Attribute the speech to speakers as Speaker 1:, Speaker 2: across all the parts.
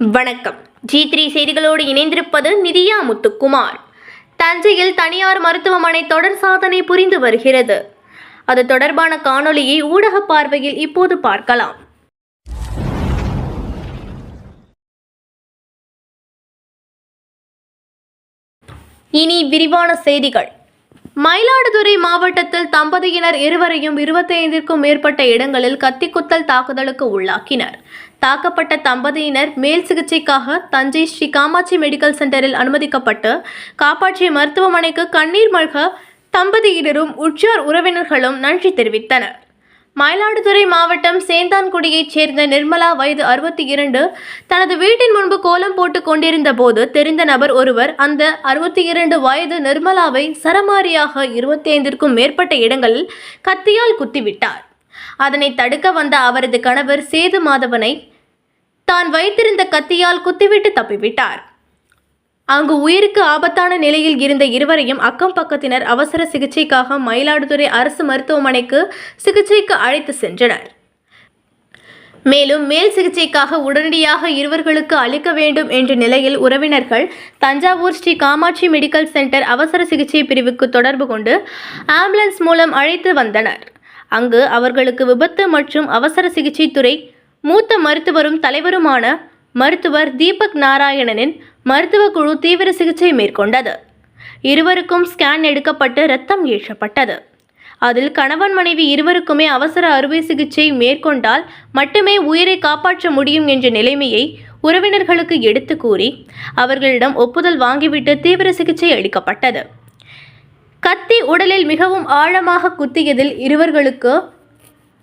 Speaker 1: வணக்கம். G three செய்திகளோடு இணைந்திருப்பது நிதியா முத்துக்குமார். தஞ்சையில் தனியார் மருத்துவமனை தொடர் சாதனை புரிந்து வருகிறது. அது தொடர்பான காணொலியை ஊடக பார்வையில் இப்போது பார்க்கலாம். இனி விரிவான செய்திகள். மயிலாடுதுறை மாவட்டத்தில் தம்பதியினர் இருவரையும் இருபத்தைந்திற்கும் மேற்பட்ட இடங்களில் கத்திக்குத்தல் தாக்குதலுக்கு உள்ளாக்கினர். தாக்கப்பட்ட தம்பதியினர் மேல் சிகிச்சைக்காக தஞ்சை ஸ்ரீ காமாட்சி மெடிக்கல் சென்டரில் அனுமதிக்கப்பட்டு காப்பாற்றிய மருத்துவமனைக்கு கண்ணீர் மல்க தம்பதியினரும் உற்றார் உறவினர்களும் நன்றி தெரிவித்தனர். மயிலாடுதுறை மாவட்டம் சேந்தான்குடியைச் சேர்ந்த நிர்மலா வயது அறுபத்தி இரண்டு. தனது வீட்டின் முன்பு கோலம் போட்டு கொண்டிருந்த போது தெரிந்த நபர் ஒருவர் அந்த அறுபத்தி இரண்டு வயது நிர்மலாவை சரமாரியாக இருபத்தி ஐந்திற்கும் மேற்பட்ட இடங்களில் கத்தியால் குத்திவிட்டார். அதனை தடுக்க வந்த அவரது கணவர் சேது மாதவனை தான் வைத்திருந்த கத்தியால் குத்திவிட்டு தப்பிவிட்டார். அங்கு உயிருக்கு ஆபத்தான நிலையில் இருந்த இருவரையும் அக்கம் பக்கத்தினர் அவசர சிகிச்சைக்காக மயிலாடுதுறை அரசு மருத்துவமனைக்கு சிகிச்சைக்கு அழைத்து சென்றனர். மேலும் மேல் சிகிச்சைக்காக உடனடியாக இருவர்களுக்கு அளிக்க வேண்டும் என்ற நிலையில் உறவினர்கள் தஞ்சாவூர் ஸ்ரீ காமாட்சி மெடிக்கல் சென்டர் அவசர சிகிச்சை பிரிவுக்கு தொடர்பு கொண்டு ஆம்புலன்ஸ் மூலம் அழைத்து வந்தனர். அங்கு அவர்களுக்கு விபத்து மற்றும் அவசர சிகிச்சை துறை மூத்த மருத்துவரும் தலைவருமான மருத்துவர் தீபக் நாராயணனின் மருத்துவ குழு தீவிர சிகிச்சை மேற்கொண்டது. இருவருக்கும் ஸ்கேன் எடுக்கப்பட்டு இரத்தம் ஏற்றப்பட்டது. அதில் கணவன் மனைவி இருவருக்குமே அவசர அறுவை சிகிச்சை மேற்கொண்டால் மட்டுமே உயிரை காப்பாற்ற முடியும் என்ற நிலைமையை உறவினர்களுக்கு எடுத்து கூறி அவர்களிடம் ஒப்புதல் வாங்கிவிட்டு தீவிர சிகிச்சை அளிக்கப்பட்டது. கத்தி உடலில் மிகவும் ஆழமாக குத்தியதில் இருவர்களுக்கு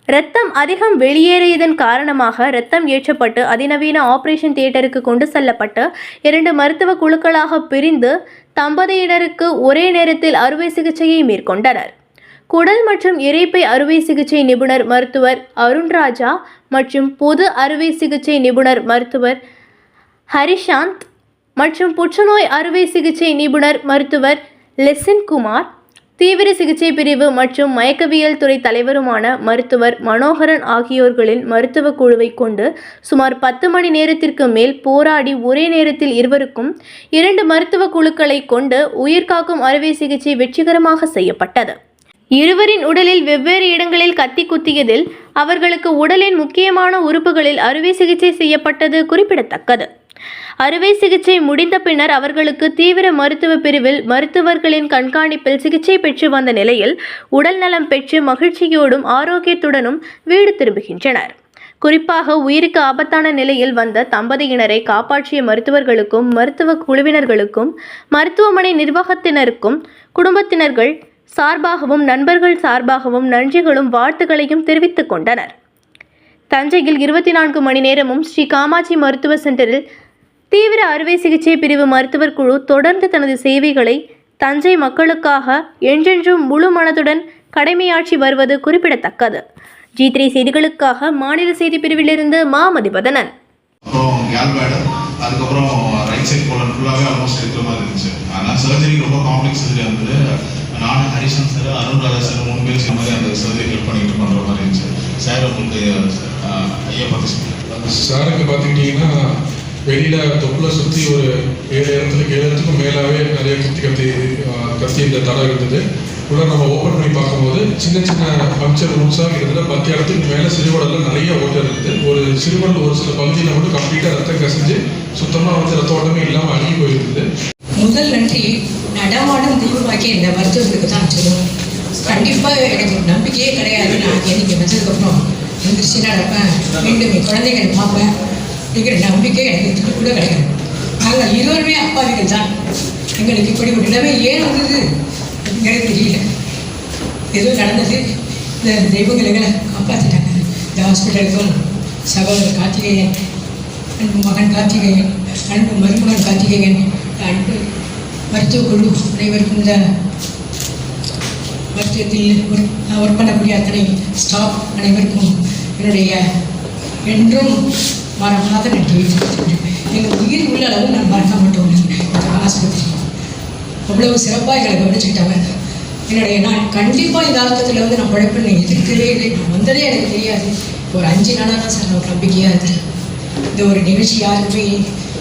Speaker 1: இரத்தம் அதிகம் வெளியேறியதன் காரணமாக இரத்தம் ஏற்றப்பட்டு அதிநவீன ஆபரேஷன் தியேட்டருக்கு கொண்டு செல்லப்பட்டு இரண்டு மருத்துவ குழுக்களாக பிரிந்து தம்பதியினருக்கு ஒரே நேரத்தில் அறுவை சிகிச்சையை மேற்கொண்டனர். குடல் மற்றும் இறைப்பை அறுவை சிகிச்சை நிபுணர் மருத்துவர் அருண்ராஜா மற்றும் பொது அறுவை சிகிச்சை நிபுணர் மருத்துவர் ஹரிஷாந்த் மற்றும் புற்றுநோய் அறுவை சிகிச்சை நிபுணர் மருத்துவர் லெசன் குமார் தீவிர சிகிச்சை பிரிவு மற்றும் மயக்கவியல் துறை தலைவருமான மருத்துவர் மனோகரன் ஆகியோர்களின் மருத்துவ குழுவை கொண்டு சுமார் பத்து மணி நேரத்திற்கு மேல் போராடி ஒரே நேரத்தில் இருவருக்கும் இரண்டு மருத்துவ குழுக்களை கொண்டு உயிர்காக்கும் அறுவை சிகிச்சை வெற்றிகரமாக செய்யப்பட்டது. இருவரின் உடலில் வெவ்வேறு இடங்களில் கத்தி குத்தியதில் அவர்களுக்கு உடலின் முக்கியமான உறுப்புகளில் அறுவை சிகிச்சை செய்யப்பட்டது குறிப்பிடத்தக்கது. அறுவை சிகிச்சை முடிந்த பின்னர் அவர்களுக்கு தீவிர மருத்துவ பிரிவில் மருத்துவர்களின் கண்காணிப்பில் சிகிச்சை பெற்று வந்த நிலையில் உடல் நலம் பெற்று மகிழ்ச்சியோடும் ஆரோக்கியத்துடனும் வீடு திரும்புகின்றனர். குறிப்பாக உயிருக்கு ஆபத்தான நிலையில் வந்த தம்பதியினரை காப்பாற்றிய மருத்துவர்களுக்கும் மருத்துவ குழுவினர்களுக்கும் மருத்துவமனை நிர்வாகத்தினருக்கும் குடும்பத்தினர்கள் சார்பாகவும் நண்பர்கள் சார்பாகவும் நன்றிகளும் வாழ்த்துக்களையும் தெரிவித்துக் கொண்டனர். தஞ்சையில் இருபத்தி நான்கு மணி நேரமும் ஸ்ரீ காமாட்சி மருத்துவ சென்டரில் தீவிர அறுவை சிகிச்சை பிரிவு மருத்துவர் குழு தொடர்ந்து தனது சேவைகளை தஞ்சை மக்களுக்காக என்றென்றும் முழு மனதுடன் கடமையாற்றி வருவது குறிப்பிடத்தக்கது. ஜி த்ரீ செய்திகளுக்காக மாநில செய்தி பிரிவிலிருந்து மா. மதிபதனன்
Speaker 2: அதுக்கப்புறம் ரைட் சைட் கோலன் ஃபுல்லாகவே ஆல்மோஸ்ட் இருக்கிற மாதிரி இருந்துச்சு. ஆனால் சர்ஜரி ரொம்ப காம்ப்ளெக்ஸ் சர்ஜரி இருந்தது. நானும் Harrison sir Arun Raja sir மூணு பேர் சேர்ந்த மாதிரி அந்த சர்ஜரி ஹெல்ப் பண்ணிட்டு பண்ணுற மாதிரி இருந்துச்சு. சார் உங்களுக்கு ஐயா பற்றி சொல்லுங்க.
Speaker 3: சாருக்கு பார்த்துக்கிட்டிங்கன்னா வெளியில் தொப்புல சுற்றி ஒரு ஏழு இடத்துக்கு ஏழு இடத்துக்கும் மேலாவே நிறைய குத்தி கத்தி கத்தி இந்த தடம் இருந்தது உள்ள நம்ம ஓப்பன் பண்ணி பார்க்கும்போது சின்ன சின்ன பங்க்சர் ரூட்ஸாக கிட்டத்தட்ட பத்து இடத்துக்கு மேலே சிறுவடலில் நிறைய ஓட்டம் இருக்குது. ஒரு சிறுவடல் ஒரு சில பகுதியில் மட்டும் கம்ப்ளீட்டாக ரத்தம் கசிஞ்சு சுத்தமாக வந்து ரத்த ஓட்டமே இல்லாமல் அழுகி போயிருந்தது
Speaker 4: முதல் நன்றி நடமாடும் தெய்வமாக்கி இந்த மருத்துவத்துக்கு தான் சொல்லணும் கண்டிப்பாக எனக்கு நம்பிக்கையே கிடையாது. நான் எனக்கு வந்ததுக்கப்புறம் எந்திரிச்சு நடப்பேன்? மீண்டும் என் குழந்தைகள் பார்ப்பேன் அப்படிங்கிற நம்பிக்கை எனக்கு துளி கூட கிடையாது. நாங்கள் இருவருமே அப்பாவிகள் தான். எங்களுக்கு இப்படி ஒரு நிலைமை ஏன் வந்தது அப்படிங்கிறது தெரியல. ஏதோ நடந்தது. இந்த தெய்வங்கள் எங்களை காப்பாற்றிட்டாங்க இந்த ஹாஸ்பிட்டலுக்கும் சகோதரர் கார்த்திகேயன் அன்பு மகன் கார்த்திகேயன் அன்பு மருமகன் கார்த்திகேயன் அன்பு மருத்துவ குழு அனைவருக்கும் இந்த மருத்துவத்தில் ஒர்க் பண்ணக்கூடிய அத்தனை ஸ்டாஃப் அனைவருக்கும் என்னுடைய என்றும் மறக்காத நன்றி எங்கள் உயிர் உள்ள அளவு நான் மறக்க மாட்டோம். ஆஸ்பத்திரி. அவ்வளவு சிறப்பாக எங்களை கவனிச்சுக்கிட்டாங்க என்னுடைய நான் கண்டிப்பாக இந்த ஆக்கத்தில் வந்து நான் பழப்பில் எதிர்க்கவே இல்லை. நான் வந்ததே எனக்கு தெரியாது. ஒரு அஞ்சு நாளாக தான் சார் நான் நம்பிக்கையாக இருந்தேன் இந்த ஒரு நிகழ்ச்சி யாருக்குமே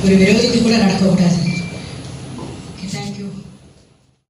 Speaker 4: ஒரு விரோதிக்கு கூட நடக்கக்கூடாது.